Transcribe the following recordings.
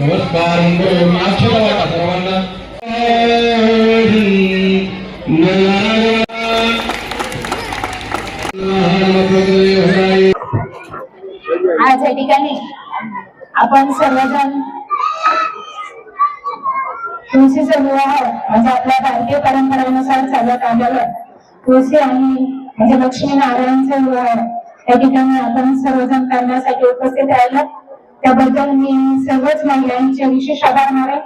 नमस्कार वाटा सर्वांना आज या ठिकाणी आपण सर्वजण तुळशीचा विवाह म्हणजे आपल्या भारतीय परंपरेनुसार चालत आलेलं तुळशी आणि म्हणजे लक्ष्मी नारायणचा विवाह या ठिकाणी आपण सर्वजण करण्यासाठी उपस्थित राहिलं. त्याबद्दल मी सर्वच महिलांचे विशेष आभार माने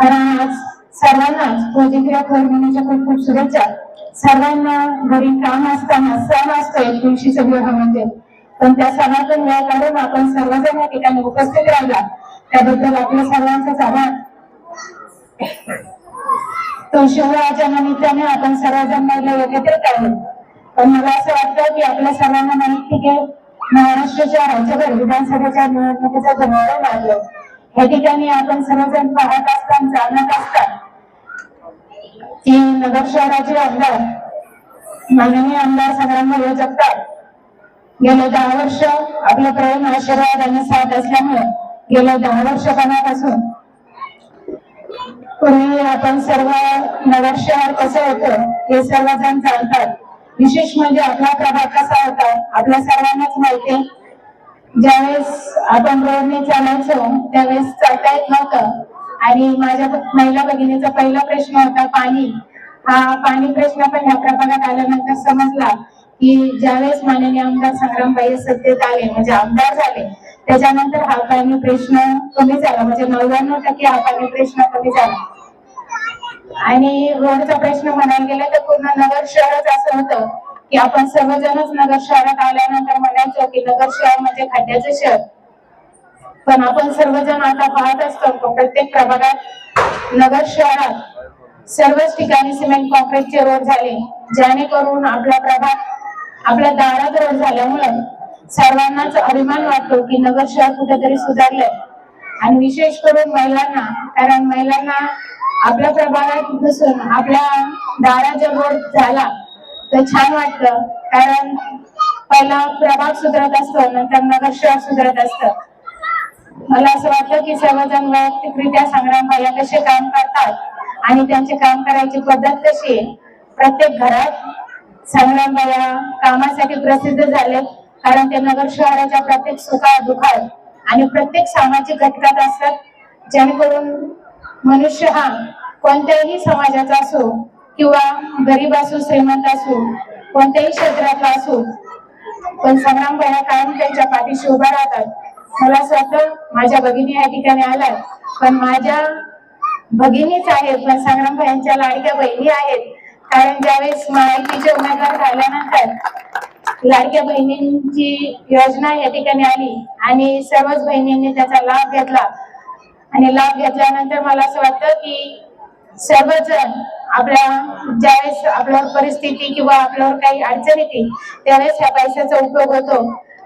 कारण आज सर्वांनाच प्रोजेक्ट महिन्याच्या खूप खूप शुभेच्छा. सर्वांना घरी काम असताना सण एक तुळशीचा विवाह म्हणजे पण त्या सणातून वेळ काढून आपण सर्वजण या ठिकाणी उपस्थित राहिला. त्याबद्दल आपल्या सर्वांचाच आभार. तो शिवराच्या निमित्ताने आपण सर्वजण महिला एकत्रित आहोत. पण मला असं वाटतं की आपल्या सर्वांना माहिती की महाराष्ट्राच्या राज्यभर विधानसभेच्या निवडणुकीचा जमावडा लागलं. या ठिकाणी आपण सर्वजण पाहत असताना जाणत असतात की नगर शहराचे आमदार माननीय आमदार संग्रामभाई जगताप गेले दहा वर्ष आपलं प्रेम आशीर्वाद आणि साथ असल्यामुळे गेल्या दहा वर्षपणापासून पूर्वी आपण सर्व नगर शहर कसं होतं हे सर्वजण जाणतात. विशेष म्हणजे आपला प्रभाग कसा होता आपल्या सर्वांनाच माहिती. ज्यावेळेस आपण रोडने चालायचो त्यावेळेस चालता येत नव्हतं. आणि माझ्या महिला भगिनीचा पहिला प्रश्न होता पाणी. हा पाणी प्रश्न पण ह्या प्रभागात आल्यानंतर समजला की ज्यावेळेस माननीय आमदार संग्रामबाई सत्तेत आले म्हणजे आमदार झाले त्याच्यानंतर हा पाणी प्रश्न कमी झाला. म्हणजे नव्याण्णव टक्के हा पाणी प्रश्न कमी झाला. आणि रोडचा प्रश्न म्हणायला गेला तर पूर्ण नगर शहरच असं होतं की आपण सर्वजणच नगर शहरात आल्यानंतर म्हणायचो की नगर शहर म्हणजे खड्ड्याचं शहर. पण आपण सर्वजण आता पाहत असतो प्रत्येक प्रभागात नगर शहरात सर्वच ठिकाणी सिमेंट कॉन्क्रीटचे रोड झाले जेणेकरून आपला प्रभाग आपल्या दारात रोड झाल्यामुळे सर्वांनाच अभिमान वाटतो की नगर शहर कुठेतरी सुधारलंय. आणि विशेष करून महिलांना कारण महिलांना आपल्या प्रभागात बसून आपल्या दाराचा जर रोड झाला. तर छान वाटतं कारण पहिला प्रभाग सुधारत असतो नंतर नगर शहर सुधारत असत. मला असं वाटतं की सर्वजण वैयक्तिकरित्या संग्रामबाया कसे काम करतात आणि त्यांचे काम करायची पद्धत कशी आहे प्रत्येक घरात संग्रामबाया कामासाठी प्रसिद्ध झाले. कारण ते नगर शहराच्या प्रत्येक सुखात दुखात आणि प्रत्येक सामाजिक घटकात असतात. जेणेकरून मनुष्य हा कोणत्याही समाजाचा असो किंवा गरीब असो श्रीमंत असो कोणत्याही क्षेत्रातला असो पण संग्राम संग्रामबाया कायम त्यांच्या पाठीशी उभा राहतात. मला असं माझ्या भगिनी या ठिकाणी आलात पण माझ्या भगिनीच आहेत पण संग्रामबाईंच्या लाडक्या बहिणी आहेत. कारण ज्यावेळेस महायुतीचे उमेदवार झाल्यानंतर लाडक्या बहिणींची योजना या ठिकाणी आली आणि सर्वच बहिणींनी त्याचा लाभ घेतला आणि लाभ घेतल्यानंतर मला असं वाटतं की सर्वजण आपल्या ज्यावेळेस आपल्यावर परिस्थिती किंवा आपल्यावर काही अडचण येते त्यावेळेस ह्या पैशाचा उपयोग होतो.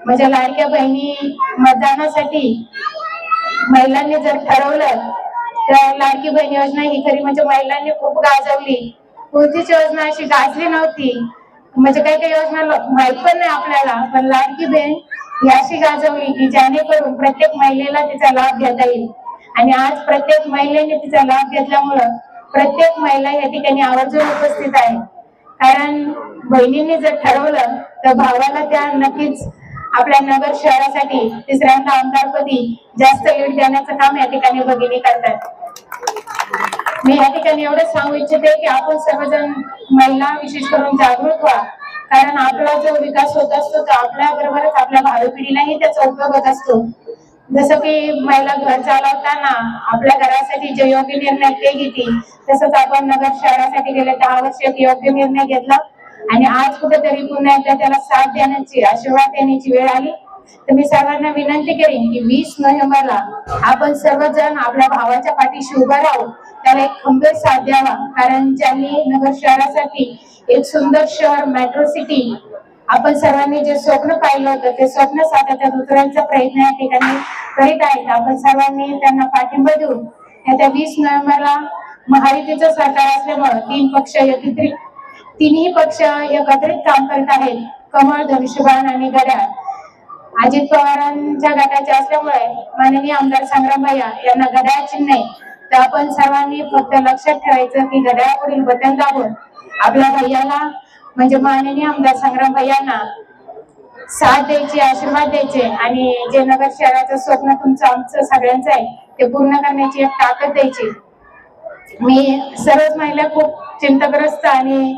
म्हणजे लाडक्या बहिणी मतदानासाठी महिलांनी जर ठरवलं तर लाडकी बहीण योजना ही खरी म्हणजे महिलांनी खूप गाजवली. कोणतीच योजना अशी गाजली नव्हती. म्हणजे काही काही योजना माहीत पण नाही आपल्याला पण लाडकी बहीण ही अशी गाजवली की जेणेकरून प्रत्येक महिलेला तिचा लाभ घेता येईल. आणि आज प्रत्येक महिलेने तिचा लाभ घेतल्यामुळं प्रत्येक महिला या ठिकाणी आवर्जून उपस्थित आहे. कारण बहिणींनी जर ठरवलं तर भावाला त्या नक्कीच आपल्या नगर शहरासाठी तिसऱ्यांदा आमदारपदी जास्त लीड देण्याचं काम या ठिकाणी भगिनी करतात. मी या ठिकाणी एवढंच सांगू इच्छिते की आपण सर्वजण महिला विशेष करून जागृत व्हा. कारण आपला जो विकास होत असतो तो आपल्या बरोबरच आपल्या भावी पिढीलाही त्याचा उपयोग होत असतो. जसं की महिला घर चालवताना आपल्या घरासाठी जे योग्य निर्णय ते घेतील तसंच आपण नगर शहरासाठी गेले दहा वर्ष एक योग्य निर्णय घेतला. आणि आज कुठेतरी पुन्हा एकदा त्याला साथ देण्याची आशीर्वाद देण्याची वेळ आली. तर मी सर्वांना विनंती करेन की वीस नोव्हेंबरला आपण सर्वजण आपल्या भावाच्या पाठीशी उभा राहू. त्याला एक खंबीर साथ द्यावा. कारण ज्यांनी नगर शहरासाठी एक सुंदर शहर मेट्रो सिटी आपण सर्वांनी जे स्वप्न पाहिलं होतं ते स्वप्न साध्यात उतरण्याचा प्रयत्न या ठिकाणी करीत आहेत. आपण सर्वांनी त्यांना पाठिंबा देऊन येत्या वीस नोव्हेंबरला महायुतीचं सरकार असल्यामुळं तीन पक्ष एकत्रित तिन्ही पक्ष एकत्रित काम करत आहेत. कमळ धनुष्यबाण आणि गड्या अजित पवारांच्या गटाचे असल्यामुळे माननीय आमदार संग्राम भैया यांना गड्याळ चिन्ह तर आपण सर्वांनी फक्त लक्षात ठेवायचं की घड्याळावरील बटन दाबून आपल्या भैयाला म्हणजे माननीय आमदार संग्राम भैयांना साथ द्यायची आशीर्वाद द्यायचे आणि जे नगर शहराचं स्वप्न तुमचं आमचं सगळ्यांचं आहे ते पूर्ण करण्याची एक ताकद द्यायची. मी सर्वच महिला खूप चिंताग्रस्त आणि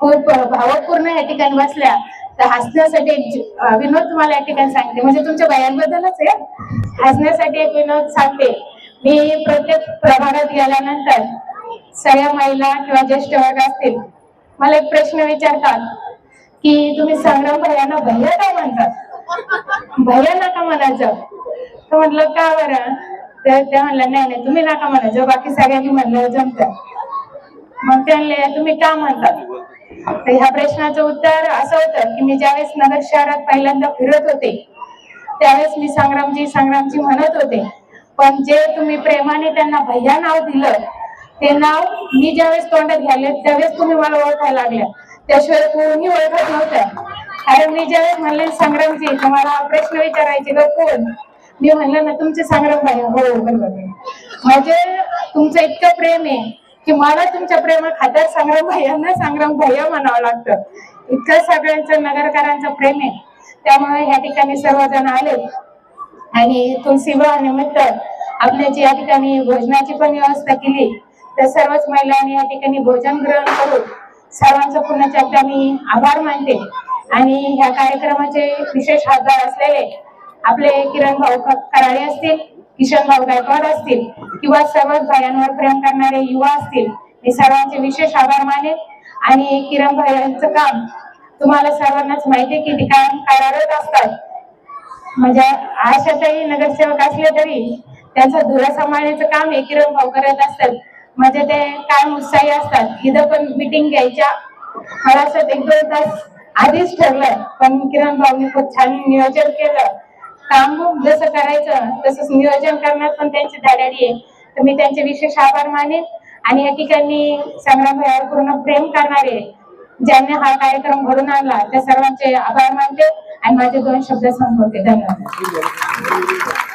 खूप भावपूर्ण या ठिकाणी बसल्या. तर हसण्यासाठी विनोद तुम्हाला या ठिकाणी सांगते. म्हणजे तुमच्या बायांबद्दलच आहे. हसण्यासाठी एक विनोद सांगते. मी प्रत्येक प्रभागात गेल्यानंतर सगळ्या महिला किंवा ज्येष्ठ वर्ग असतील मला एक प्रश्न विचारतात की तुम्ही संग्राम भैयाना भैया का म्हणतात भैया नका म्हणायचं. तर म्हटलं का बरं? तर त्या म्हणलं नाही नाही तुम्ही नका म्हणायचं. बाकी सगळ्यांनी म्हणलं जमतं मग त्यांना तुम्ही का म्हणतात तर ह्या प्रश्नाचं उत्तर असं होतं की मी ज्यावेळेस नगर शहरात पहिल्यांदा फिरत होते त्यावेळेस मी संग्रामजी संग्रामजी म्हणत होते. पण जे तुम्ही प्रेमाने त्यांना भैया नाव दिलं ते नाव मी ज्यावेळेस तोंडात घ्यायले त्यावेळेस तुम्ही मला ओळखायला लागल्या त्याशिवाय कोणी ओळखत नव्हतं. कारण मी ज्यावेळेस म्हणले संग्रामजी तुम्हाला प्रश्न विचारायचे का कोण? मी म्हणलं ना तुमचे संग्राम भाई. हो बरोबर. म्हणजे तुमचं इतकं प्रेम आहे की मला तुमच्या प्रेमा खात्यात संग्राम भाईयांना संग्राम भैया म्हणावं लागतं. इतकं सगळ्यांचं नगरकरांचं प्रेम आहे. त्यामुळे या ठिकाणी सर्वजण आले. आणि तुलसी निमित्त आपल्याची या ठिकाणी भोजनाची पण व्यवस्था केली तर सर्वच महिलांनी या ठिकाणी भोजन ग्रहण करून सर्वांचं पुन्हा मी आभार मानते. आणि ह्या कार्यक्रमाचे विशेष हातभार असलेले आपले किरण भाऊ कराळे असतील किशन भाऊ गायकवाड असतील किंवा सर्वच भायांवर प्रेम करणारे युवा असतील मी सर्वांचे विशेष आभार मानेन. आणि किरण भाई काम तुम्हाला सर्वांनाच माहिती की ते काम कार्यरत असतात. म्हणजे आशाताई नगरसेवक असले तरी त्यांचं धुरा सांभाळण्याचं काम हे किरण भाऊ करत असतात. म्हणजे ते कायम उत्साही असतात. इथं पण मिटिंग घ्यायच्या. मला असं एक दोन तास आधीच ठरलं पण किरण भाऊनी खूप छान नियोजन केलं. काम जसं करायचं तसंच नियोजन करण्यात पण त्यांची धडाडी आहे. तर मी त्यांचे विशेष आभार मानेन आणि या ठिकाणी संग्राम भैयावर पूर्ण प्रेम करणारे ज्यांनी हा कार्यक्रम घडून आणला त्या सर्वांचे आभार मानते आणि माझे दोन शब्द संपवते. धन्यवाद.